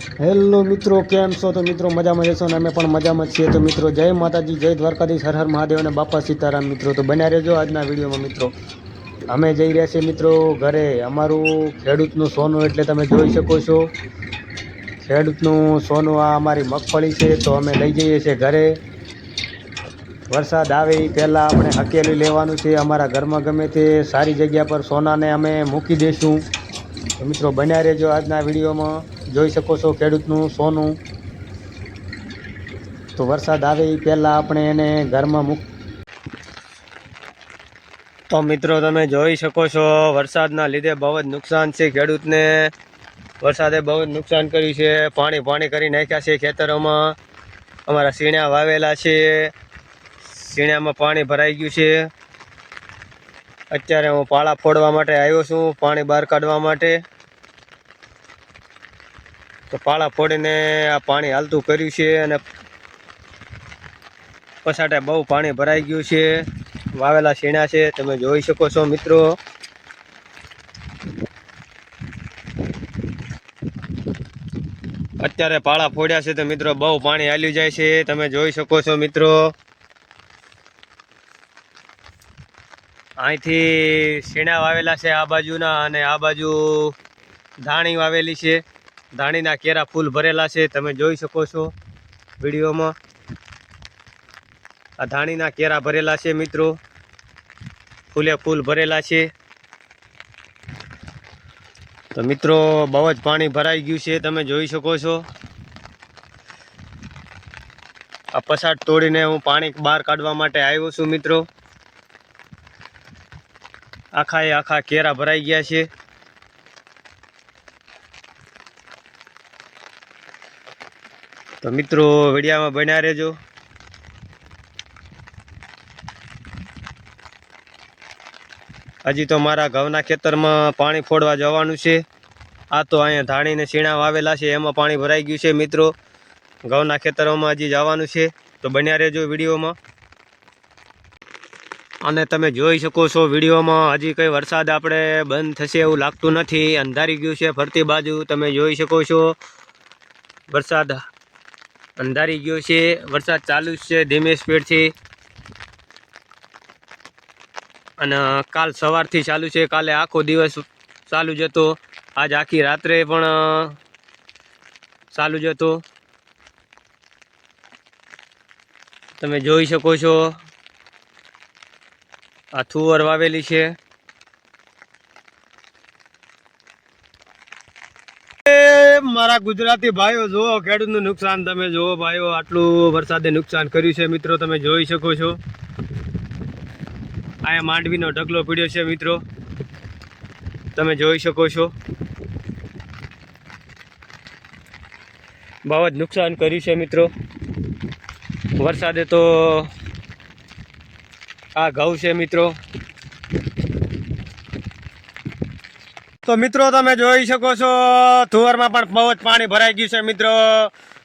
Hello મિત્રો, કેમ છો? તો મિત્રો, મજામાં જશો ને? અમે પણ મજામાં છીએ. તો મિત્રો, જય માતાજી, જય દ્વારકાધીશ, હર હર મહાદેવ અને બાપા સીતારામ મિત્રો. તો બન્યા રહેજો આજના વિડીયોમાં મિત્રો. અમે જઈ રહ્યા છીએ મિત્રો ઘરે. અમારું ખેડૂતનું સોનું એટલે તમે જોઈ શકો છો. ખેડૂતનું સોનું આ અમારી મગફળી છે, તો અમે લઈ જઈએ છીએ ઘરે. વરસાદ આવે એ પહેલાં આપણે હકેલી લેવાનું છે. અમારા ઘરમાં ગમે તે સારી જગ્યા પર સોનાને અમે મૂકી દઈશું તો મિત્રો બન્યા રહેજો આજના વિડીયોમાં. જોઈ શકો છો ખેડૂતનું, સોનું. તો વરસાદ આવે એ પહેલાં આપણે એને ઘરમાં મૂક તો મિત્રો તમે જોઈ શકો છો, વરસાદના લીધે બહુ જ નુકસાન છે ખેડૂતને. વરસાદે બહુ જ નુકસાન કર્યું છે. પાણી પાણી કરી નાખ્યા છે ખેતરોમાં. અમારા સીણા વાવેલા છે. સીણામાં પાણી ભરાઈ ગયું છે. અત્યારે હું પાળા ફોડવા માટે આવ્યો છું, પાણી બહાર કાઢવા માટે. તો પાળા ફોડીને આ પાણી હાલતું કર્યું છે અને પછાટે બહુ પાણી ભરાઈ ગયું છે. વાવેલા શીણા છે, તમે જોઈ શકો છો મિત્રો. અત્યારે પાળા ફોડ્યા છે તો મિત્રો બહુ પાણી હાલ્યું જાય છે, તમે જોઈ શકો છો મિત્રો. અહીંથી શીણા વાવેલા છે આ બાજુના અને આ બાજુ ધાણી વાવેલી છે. ધાણીના કેરા ફૂલ ભરેલા છે. તમે જોઈ શકો છો વિડીયોમાં. આ ધાણીના કેરા ભરેલા છે મિત્રો. ફૂલે ફૂલ ભરેલા છે. તો મિત્રો, બહુ જ પાણી ભરાઈ ગયું છે. તમે જોઈ શકો છો. આ પસાર તોડીને હું પાણી બહાર કાઢવા માટે આવ્યો છું મિત્રો. આખા એ આખા કેરા ભરાઈ ગયા છે. તો મિત્રો, વિડીયામાં બન્યા રહેજો. હજી તો મારા ઘઉંના ખેતરમાં પાણી ફોડવા જવાનું છે. આ તો અહીંયા ધાણીને સીણા વાવેલા છે, એમાં પાણી ભરાઈ ગયું છે મિત્રો. ઘઉંના ખેતરોમાં હજી જવાનું છે. તો બન્યા રહેજો વિડીયોમાં. અને તમે જોઈ શકો છો વિડીયોમાં હજી કંઈ વરસાદ આપણે બંધ થશે એવું લાગતું નથી. અંધારી ગયું છે ફરતી બાજુ, તમે જોઈ શકો છો. વરસાદ અંધારી ગયો છે. વરસાદ ચાલુ જ છે ધીમે સ્પીડથી. અને કાલ સવારથી ચાલુ છે. કાલે આખો દિવસ ચાલુ જ હતો. આજ આખી રાત્રે પણ ચાલુ જ હતો. તમે જોઈ શકો છો. આ થુવર વાવેલી છે. મારા ગુજરાતી ભાઈઓ, જુઓ, ખેડૂતનું નુકસાન તમે જુઓ ભાઈઓ, આટલું વરસાદે નુકસાન કર્યું છે મિત્રો, તમે જોઈ શકો છો. અહીંયા માંડવીનો ઢગલો પીડ્યો છે મિત્રો. તમે જોઈ શકો છો. બહુ જ નુકસાન કર્યું છે મિત્રો. વરસાદે તો આ ઘઉં છે, મિત્રો. તો મિત્રો, તમે જોઈ શકો છો થુવરમાં પણ બહુ જ પાણી ભરાઈ ગયું છે, મિત્રો.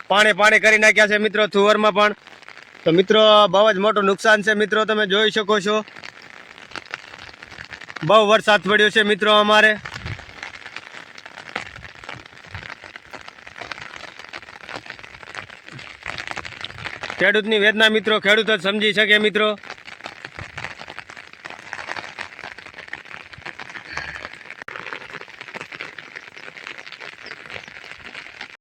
પાણી પાણી કરી નાખ્યા છે, મિત્રો થુવરમાં પણ. તો મિત્રો, બહુ જ મોટું નુકસાન છે, મિત્રો, તમે જોઈ શકો છો. બહુ વરસાદ પડ્યો છે, મિત્રો, અમારે. ખેડૂતની વેદના, મિત્રો, ખેડૂત જ સમજી શકે, મિત્રો.